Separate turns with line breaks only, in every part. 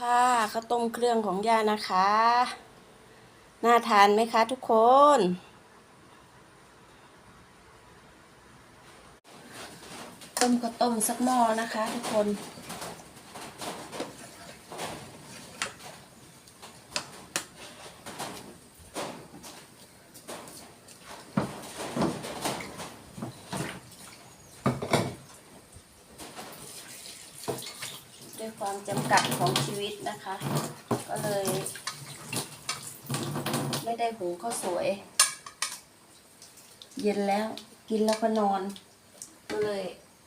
ค่ะข้าวต้มเครื่องของย่านะคะ น่าทานไหมคะทุกคน ต้มข้าวต้มสักหม้อนะคะทุกคน ความจำกัดของชีวิตนะคะ ก็เลย ไม่ได้หุงข้าวสวย เย็นแล้วกินแล้วก็นอน ก็เลย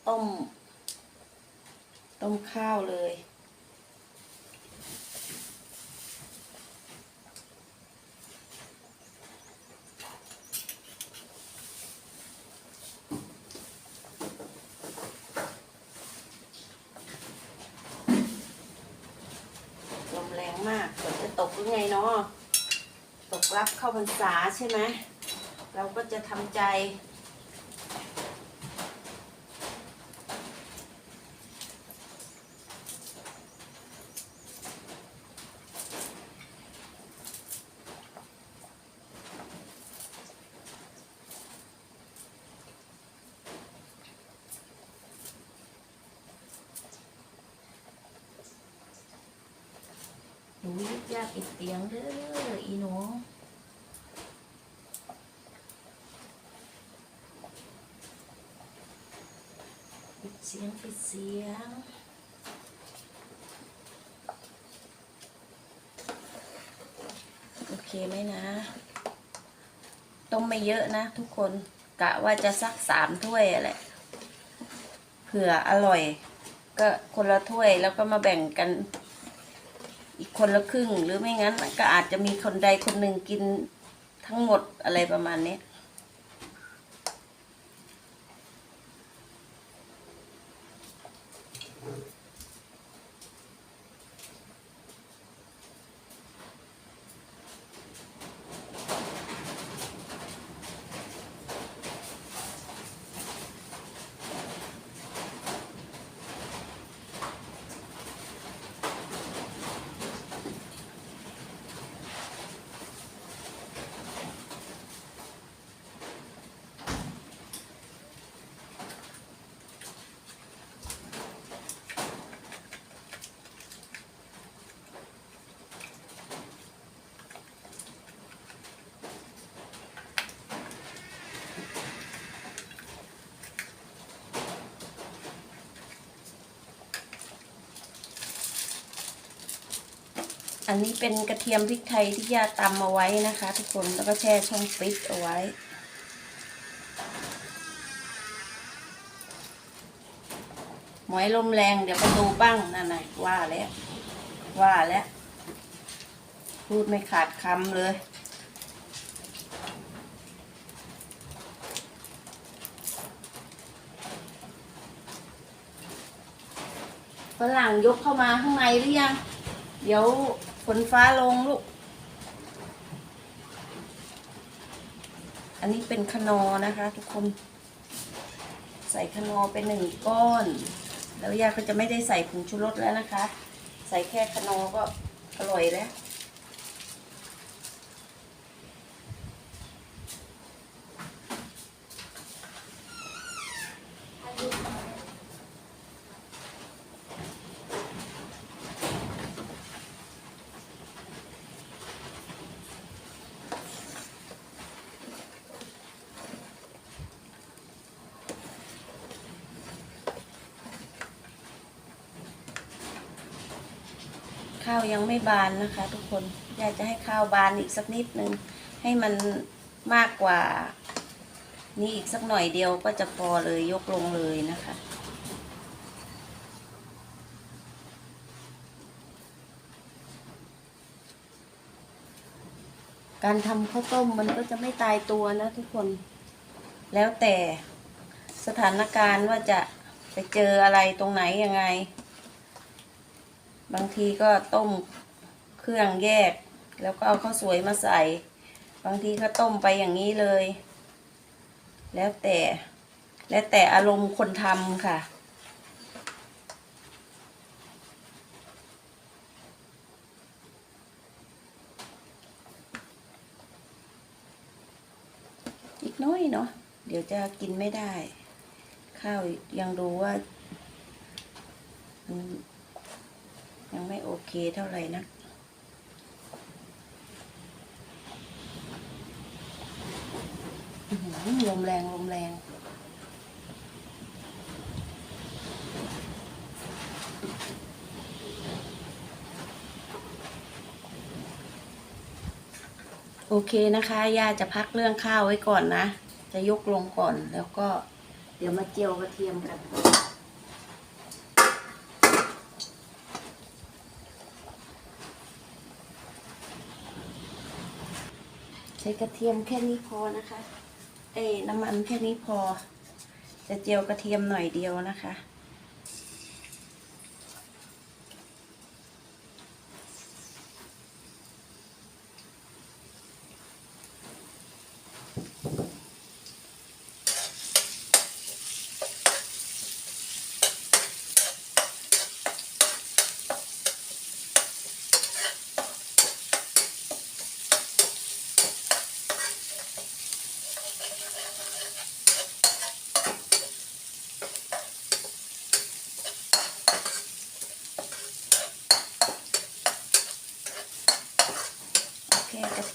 ต้ม ต้มข้าวเลย ลมแรงมากฝ ยังไงเนาะตกรับเข้าพรรษาใช่ไหมเราก็จะทำใจ ยึดยากอีกเตียงเด้ออีหนูปิดเสียงปิดเสียงโอเคไหมนะ ต้มไม่เยอะนะทุกคนกะว่าจะสักสามถ้วยอะไรเผื่ออร่อย ก็คนละถ้วยแล้วก็มาแบ่งกัน อีกคนละครึ่ง หรือไม่งั้นก็อาจจะมีคนใดคนหนึ่งกินทั้งหมดอะไรประมาณนี้ อันนี้เป็นกระเทียมพริกไทยที่ย่าตำเอาไว้นะคะ ทุกคนแล้วก็แช่ช่องฟรีซเอาไว้ หมอยลมแรงเดี๋ยวประตูบ้างนั่นน่ะว่าแล้ว ว่าแล้ว พูดไม่ขาดคำเลยฝรั่งยกเข้ามาข้างในหรือยัง เดี๋ยว ฝนฟ้าลงลูก อันนี้เป็นขนอนะคะ ทุกคน ใส่ขนอไปหนึ่งก้อน แล้วยาก็จะไม่ได้ใส่ผงชูรสแล้วนะคะ ใส่แค่ขนอก็อร่อยแล้ว ข้าวยังไม่บานนะคะ ทุกคนอยากจะให้ข้าวบานอีกสักนิดนึง ให้มันมากกว่า นี้อีกสักหน่อยเดียวก็จะพอเลยยกลงเลยนะคะ การทำข้าวต้มมันก็จะไม่ตายตัวนะทุกคน แล้วแต่สถานการณ์ว่าจะไปเจออะไรตรงไหนยังไง บางทีก็ต้มเครื่องแยก แล้วก็เอาข้าวสวยมาใส่ บางทีก็ต้มไปอย่างนี้เลย แล้วแต่ แล้วแต่อารมณ์คนทำค่ะอีกน้อยเนาะเดี๋ยวจะกินไม่ได้ ข้าวยังดูว่า ไม่โอเคเท่าไหร่นะลมแรงลมแรงโอเคนะคะย่าจะพักเรื่องข้าวไว้ก่อนนะ จะยกลงก่อนแล้วก็เดี๋ยวมาเจียวกระเทียมกัน ช้กระเทียมแค่นี้พอนะคะ เอ้น้ำมันแค่นี้พอ จะเจียวกระเทียมหน่อยเดียวนะคะ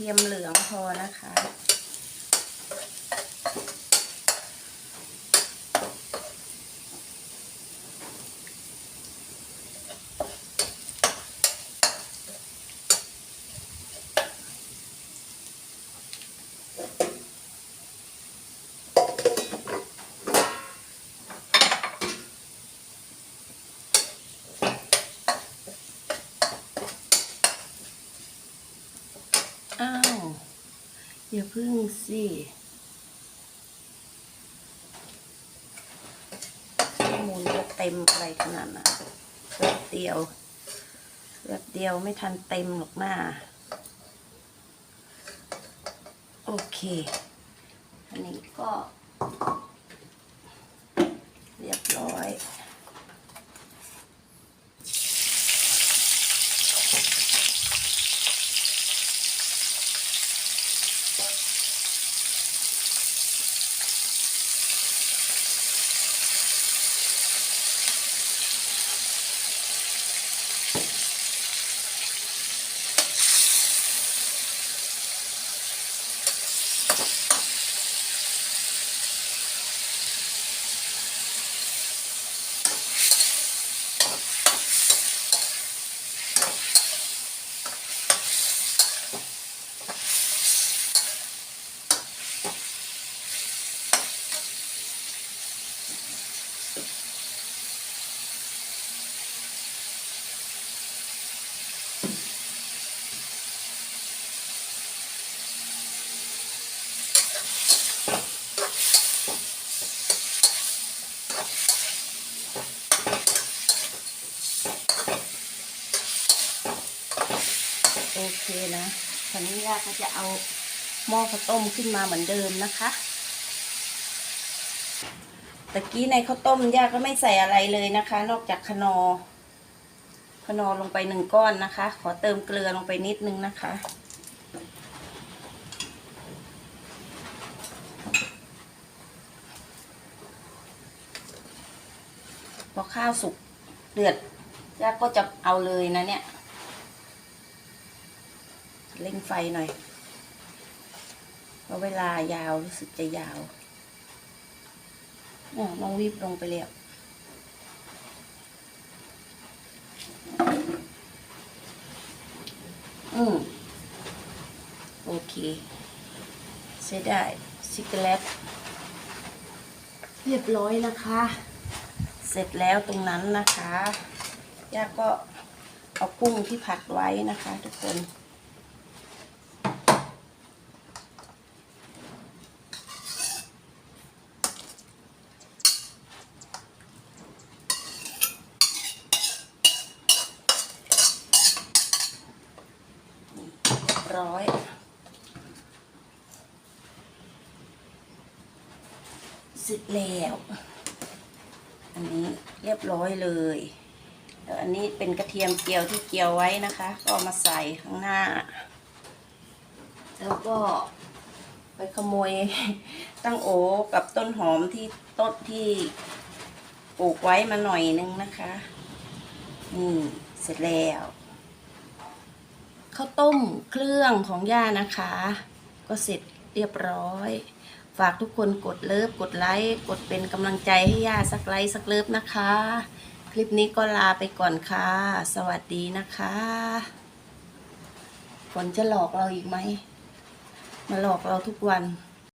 ทียมเหลืองพอนะคะ อ้าว อย่าพึ่งสิข้อมูลจะเต็มอะไรขนาดนั้นแป๊บเดียวแป๊บเดียวไม่ทันเต็มหรอกหน้า โอเค อันนี้ก็ เรียบร้อย โอเคนะตอนนี้ ย่าก็จะเอาหม้อข้าวต้มขึ้นมาเหมือนเดิมนะคะตะกี้ในข้าวต้มย่าก็ไม่ใส่อะไรเลยนะคะ นอกจากคนอคนอลงไปหนึ่งก้อนนะคะ ขอเติมเกลือลงไปนิดนึงนะคะ พอข้าวสุกเดือดย่าก็จะเอาเลยนะเนี่ย เร่งไฟหน่อย เพราะเวลายาวรู้สึกจะยาวอ๋อน้องวิบลงไปแล้วอืมโอเคใช้ได้ชิคเกเลตเรียบร้อยนะคะ เสร็จแล้วตรงนั้นนะคะย่าก็เอากุ้งที่ผัดไว้นะคะทุกคน ร้อย เสร็จแล้ว อันนี้เรียบร้อยเลยแล้วอันนี้เป็นกระเทียมเจียวที่เจียวไว้นะคะ ก็มาใส่ข้างหน้า แล้วก็ไปขโมยตั้งโอกับต้นหอมที่ต้นที่ปลูกไว้มาหน่อยนึงนะคะนี่เสร็จแล้วข้าวต้มเครื่องของย่านะคะ ก็เสร็จเรียบร้อย ฝากทุกคนกดเลิฟกดไลค์กดเป็นกำลังใจให้ย่าสักไลค์สักเลิฟนะคะ คลิปนี้ก็ลาไปก่อนค่ะ สวัสดีนะคะฝนจะหลอกเราอีกไหมมาหลอกเราทุกวัน